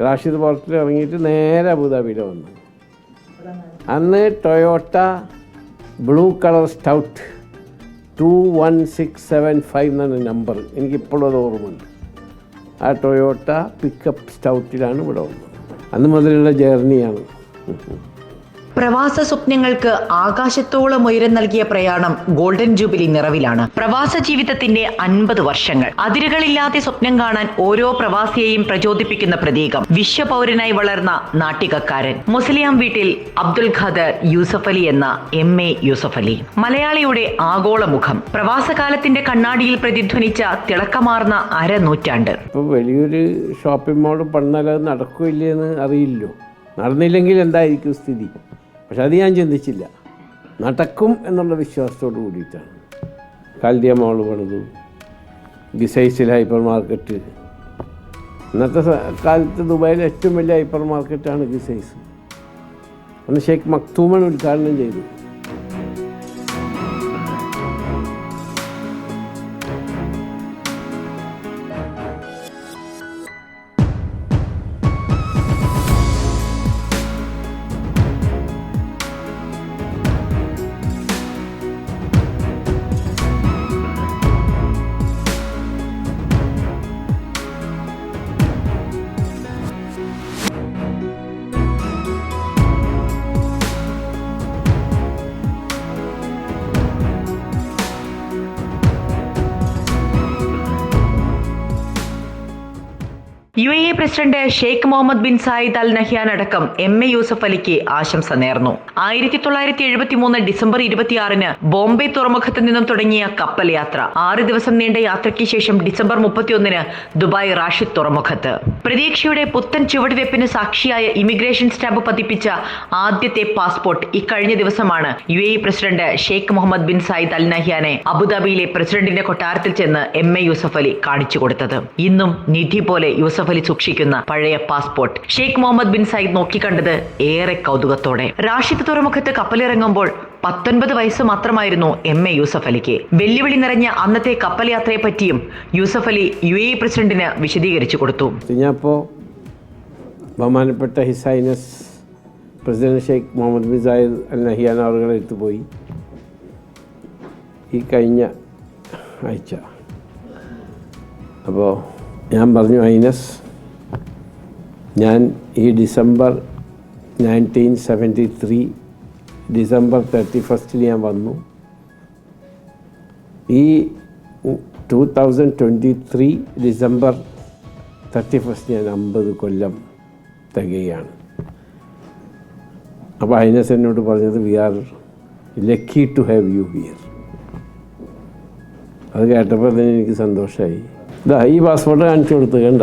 റാഷിദ് പോർട്ടിൽ ഇറങ്ങിയിട്ട് നേരെ അബുദാബിയിൽ വന്നു. അന്ന് Toyota blue colour Stout two one six seven five എന്നാണ് നമ്പർ. എനിക്കിപ്പോഴും അത് ഓർമ്മയുണ്ട്. ആ ടൊയോട്ട പിക്കപ്പ് സ്റ്റൗട്ടിലാണ് ഇവിടെ വന്നത്. അന്ന് മുതലുള്ള ജേർണിയാണ്. പ്രവാസ സ്വപ്നങ്ങൾക്ക് ആകാശത്തോളം ഉയരം നൽകിയ പ്രയാണം ഗോൾഡൻ ജൂബിലി നിറവിലാണ്. പ്രവാസ ജീവിതത്തിന്റെ അൻപത് വർഷങ്ങൾ. അതിരുകളില്ലാതെ സ്വപ്നം കാണാൻ ഓരോ പ്രവാസിയെയും പ്രചോദിപ്പിക്കുന്ന പ്രതീകം. വിശ്വപൗരനായി വളർന്ന നാട്ടികക്കാരൻ. മുസ്ലിം വീട്ടിൽ അബ്ദുൽ ഖാദർ യൂസഫ് അലി എന്ന എം എ യൂസഫ് അലി. മലയാളിയുടെ ആഗോള മുഖം. പ്രവാസകാലത്തിന്റെ കണ്ണാടിയിൽ പ്രതിധ്വനിച്ച തിളക്കമാർന്ന അരനൂറ്റാണ്ട്. വലിയൊരു ഷോപ്പിംഗ് മോൾ പണിതാൽ അത് നടക്കില്ലെന്ന് അറിയില്ലോ നടന്നില്ലെങ്കിൽ എന്തായിരിക്കും സ്ഥിതി? പക്ഷെ അത് ഞാൻ ചിന്തിച്ചില്ല. നടക്കും എന്നുള്ള വിശ്വാസത്തോട് കൂടിയിട്ടാണ്. കാൽഡിയ മാൾ പണിതു. ഗിസൈസിൽ ഹൈപ്പർ മാർക്കറ്റ്. ഇന്നത്തെ കാലത്ത് ദുബായിലെ ഏറ്റവും വലിയ ഹൈപ്പർ മാർക്കറ്റാണ് ഗിസൈസ് അന്ന് ഷെയ്ഖ് മക്തൂമൻ ഉദ്ഘാടനം ചെയ്തു. UAE president Sheikh Mohammed bin Zayed Al Nahyan അടക്കം എം എ യൂസഫ് അലിക്ക് ആശംസ നേർന്നു. ആയിരത്തി തൊള്ളായിരത്തി എഴുപത്തി മൂന്ന് ഡിസംബർ ഇരുപത്തിയാറിന് ബോംബെ തുറമുഖത്ത് നിന്നും തുടങ്ങിയ കപ്പൽ യാത്ര. ആറ് ദിവസം നീണ്ട യാത്രയ്ക്ക് ശേഷം ഡിസംബർ മുപ്പത്തിയൊന്നിന് ദുബായ് റാഷിദ് തുറമുഖത്ത്. പ്രതീക്ഷയുടെ പുത്തൻ ചുവടുവെപ്പിന് സാക്ഷിയായ ഇമിഗ്രേഷൻ സ്റ്റാമ്പ് പതിപ്പിച്ച ആദ്യത്തെ പാസ്പോർട്ട് ഇക്കഴിഞ്ഞ ദിവസമാണ് UAE president Sheikh Mohammed bin Zayed Al നഹ്യാനെ അബുദാബിയിലെ പ്രസിഡന്റിന്റെ കൊട്ടാരത്തിൽ ചെന്ന് എം എ യൂസഫ് അലി കാണിച്ചു കൊടുത്തത്. ഇന്നും നിധി പോലെ യൂസഫ് അലി സൂക്ഷിക്കുന്ന പഴയ passport. Sheikh Mohammed bin Zayed നോക്കിക്കണ്ടത് ഏറെ കൗതുകത്തോടെ. റാഷിദ് തുറമുഖത്ത് കപ്പലിറങ്ങുമ്പോൾ പത്തൊൻപത് വയസ്സ് മാത്രമായിരുന്നു എം. എ. യൂസഫ് അലിക്ക്. വെല്ലുവിളി നിറഞ്ഞ അന്നത്തെ കപ്പൽ യാത്രയെ പറ്റിയും യൂസഫ് അലി യു എ പ്രസിഡന്റിന് വിശദീകരിച്ചു കൊടുത്തു. ബഹുമാനപ്പെട്ട his highness president Sheikh Mohammed bin Zayed Al Nahyan അവരുടെ അടുത്ത് പോയി. ഈ കഴിഞ്ഞ ആഴ്ച. അപ്പോൾ ഞാൻ പറഞ്ഞു ഐനസ് ഞാൻ ഈ December nineteen seventy three December thirty ഫസ്റ്റിൽ ഞാൻ വന്നു. ഈ two thousand twenty three December thirty first ഞാൻ അമ്പത് കൊല്ലം തികയാണ്. അപ്പോൾ ഹൈനസ് എന്നോട് പറഞ്ഞത് we are lucky to have you here അത് കേട്ടപ്പോൾ തന്നെ എനിക്ക് സന്തോഷമായി ഇതാ ഈ പാസ്പോർട്ട് കാണിച്ചു കൊടുത്ത് കണ്ട?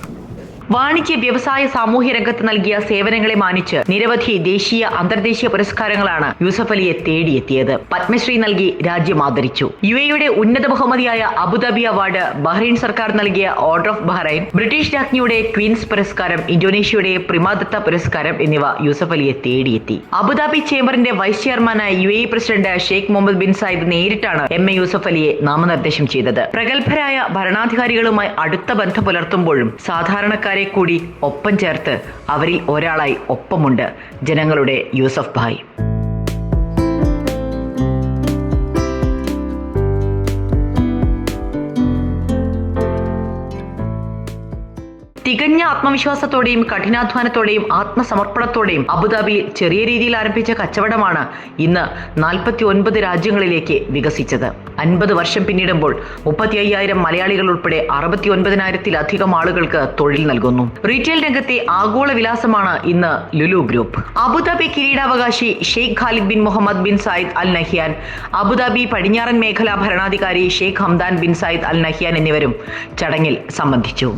വാണിജ്യ വ്യവസായ സാമൂഹ്യ രംഗത്ത് നൽകിയ സേവനങ്ങളെ മാനിച്ച് നിരവധി ദേശീയ അന്തർദേശീയ പുരസ്കാരങ്ങളാണ് യൂസഫ് അലിയെ തേടിയെത്തിയത്. പത്മശ്രീ നൽകി രാജ്യം ആദരിച്ചു. യു എയുടെ ഉന്നത ബഹുമതിയായ അബുദാബി അവാർഡ് ബഹ്റൈൻ സർക്കാർ നൽകിയ ഓർഡർ ഓഫ് ബഹ്റൈൻ ബ്രിട്ടീഷ് രാജ്ഞിയുടെ ക്വീൻസ് പുരസ്കാരം ഇന്തോനേഷ്യയുടെ പ്രിമാദത്ത പുരസ്കാരം എന്നിവ യൂസഫ് അലിയെ തേടിയെത്തി. അബുദാബി ചേംബറിന്റെ വൈസ് ചെയർമാനായ UAE president Sheikh Mohammed bin Zayed നേരിട്ടാണ് എം എ യൂസഫ് അലിയെ നാമനിർദ്ദേശം ചെയ്തത്. പ്രഗത്ഭരായ ഭരണാധികാരികളുമായി അടുത്ത ബന്ധം പുലർത്തുമ്പോഴും സാധാരണക്കാരെ കൂടി ഒപ്പം ചേർത്ത് അവരിൽ ഒരാളായി ഒപ്പമുണ്ട് ജനങ്ങളുടെ യൂസഫ് ഭായ്. തികഞ്ഞ ആത്മവിശ്വാസത്തോടെയും കഠിനാധ്വാനത്തോടെയും ആത്മസമർപ്പണത്തോടെയും അബുദാബിയിൽ ചെറിയ രീതിയിൽ ആരംഭിച്ച കച്ചവടമാണ് ഇന്ന് നാൽപ്പത്തി ഒൻപത് രാജ്യങ്ങളിലേക്ക് വികസിച്ചത്. അൻപത് വർഷം പിന്നിടുമ്പോൾ മുപ്പത്തി അയ്യായിരം മലയാളികൾ ഉൾപ്പെടെ അറുപത്തി ഒൻപതിനായിരത്തിലധികം ആളുകൾക്ക് തൊഴിൽ നൽകുന്നു. റീറ്റെയിൽ രംഗത്തെ ആഗോള വിലാസമാണ് ഇന്ന് ലുലു ഗ്രൂപ്പ്. അബുദാബി കിരീടാവകാശി Sheikh Khalid bin Mohammed bin Zayed Al Nahyan Abu Dhabi പടിഞ്ഞാറൻ മേഖലാ ഭരണാധികാരി Sheikh Hamdan bin Zayed Al Nahyan എന്നിവരും ചടങ്ങിൽ സംബന്ധിച്ചു.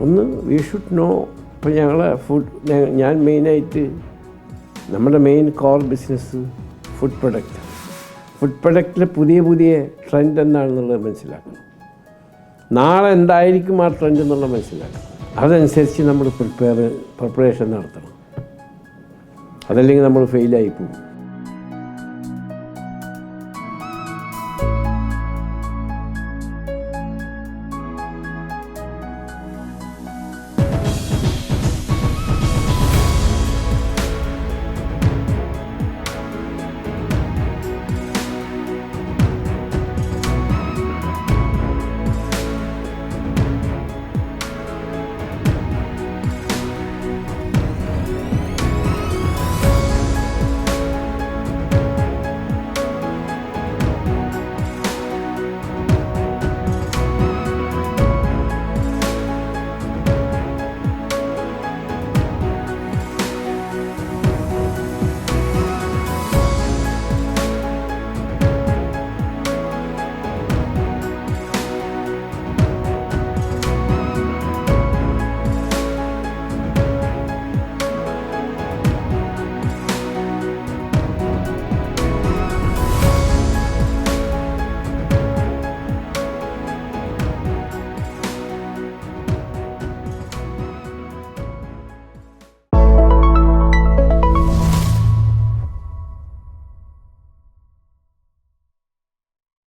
ഒന്ന് വി ഷുഡ് നോ ഇപ്പോൾ ഞങ്ങൾ ഫുഡ് ഞാൻ മെയിനായിട്ട് നമ്മുടെ main core business food product food പ്രൊഡക്റ്റിലെ പുതിയ പുതിയ ട്രെൻഡ് എന്താണെന്നുള്ളത് മനസ്സിലാക്കണം. നാളെ എന്തായിരിക്കും ആ ട്രെൻഡ് എന്നുള്ളത് മനസ്സിലാക്കണം. അതനുസരിച്ച് നമ്മൾ പ്രിപ്പയർ പ്രിപ്പറേഷൻ നടത്തണം. അതല്ലെങ്കിൽ നമ്മൾ ഫെയിലായി പോകും.